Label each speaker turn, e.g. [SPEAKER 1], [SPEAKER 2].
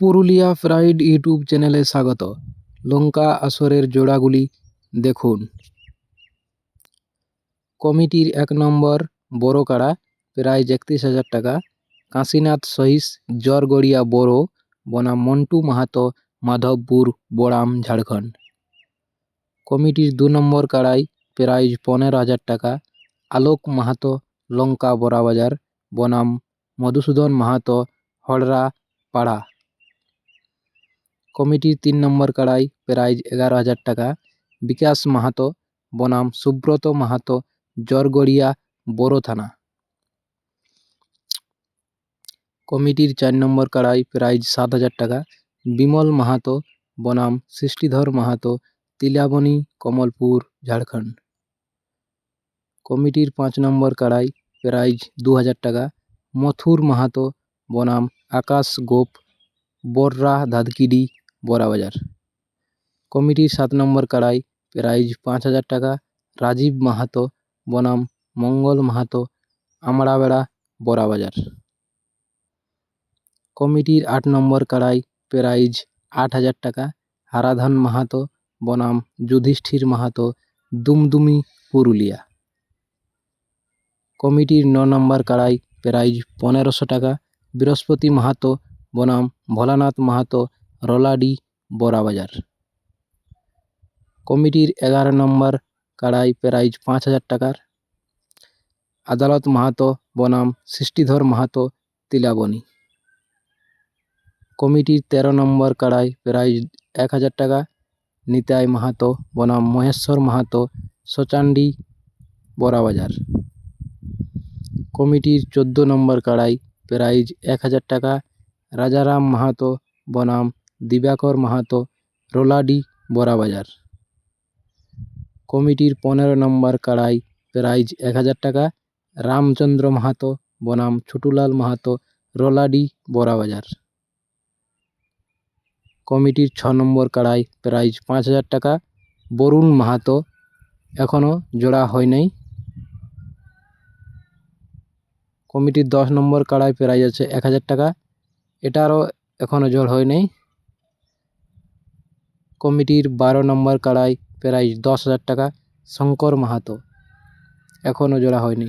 [SPEAKER 1] Purulia pride YouTube চ্যানেলে স্বাগত। লঙ্কা আসরের জোড়াগুলি দেখুন। কমিটির এক নম্বর বড় কাড়া প্রাইজ একত্রিশ হাজার টাকা। কাশীনাথ সহিস, জরগড়িয়া বড় বনাম মন্টু মাহাতো, মাধবপুর, বড়াম, ঝাড়খণ্ড। কমিটির দু নম্বর কাড়াই প্রাইজ পনেরো হাজার টাকা। আলোক মাহাতো, লঙ্কা বড়াবাজার, বনাম, মধুসূদন মাহাতো, হড়রা পাড়া। কমিটির তিন নম্বর কাড়াই প্রাইজ এগারো হাজার টাকা। বিকাশ মাহাতো, বনাম সুব্রত মাহাতো, জরগড়িয়া, বড় থানা। কমিটির চার নম্বর কাড়াই প্রাইজ সাত হাজার টাকা। বিমল মাহাতো, বনাম সৃষ্টিধর মাহাতো, তিলাবনি, কমলপুর, ঝাড়খণ্ড। কমিটির পাঁচ নম্বর কাড়াই প্রাইজ দু হাজার টাকা। মথুর মাহাতো, বনাম আকাশ গোপ, বর্রা ধাদকিডি বড়াবাজার। কমিটির সাত নম্বর কাড়াই প্রাইজ পাঁচ হাজার টাকা। রাজীব মাহাতো বনাম, মঙ্গল মাহাতো, আমড়াবেড়া, বড়াবাজার। কমিটির আট নম্বর কাড়াই প্রাইজ আট হাজার টাকা। হারাধন মাহাতো বনাম, যুধিষ্ঠির মাহাতো, দুমদুমি, পুরুলিয়া। কমিটির ন নম্বর কাড়াই প্রাইজ পনেরোশো টাকা। বৃহস্পতি মাহাতো বনাম, ভোলানাথ মাহাতো, রলাডি বড়াবাজার। কমিটির এগারো নম্বর কাড়াই প্রাইজ পাঁচ হাজার টাকার। আদালত মাহাতো বনাম সৃষ্টিধর মাহাতো তিলাবনি। কমিটির তেরো নম্বর কাড়াই প্রাইজ এক হাজার টাকা। নিতাই মাহাতো বনাম মহেশ্বর মাহাতো সোচান্ডি বড়াবাজার। কমিটির চোদ্দ নম্বর কাড়াই প্রাইজ এক হাজার টাকা। রাজারাম মাহাতো বনাম দিবাকর মাহাতো, রোলাডি বড়াবাজার। কমিটির পনেরো নম্বর কাড়াই প্রাইজ এক হাজার টাকা। রামচন্দ্র মাহাতো বনাম, ছোটুলাল মাহাতো, রোলাডি বড়াবাজার। কমিটির ছ নম্বর কাড়াই প্রাইজ পাঁচ হাজার টাকা। বরুণ মাহাতো এখনও জোড়া হয় নাই। কমিটির দশ নম্বর কাড়াই প্রাইজ আছে এক হাজার টাকা। এটারও এখনও জোড় হয় নাই। কমিটির বারো নম্বর কাড়াই প্রায় দশ হাজার টাকা শঙ্কর মাহাতো। এখনও জোড়া হয়নি।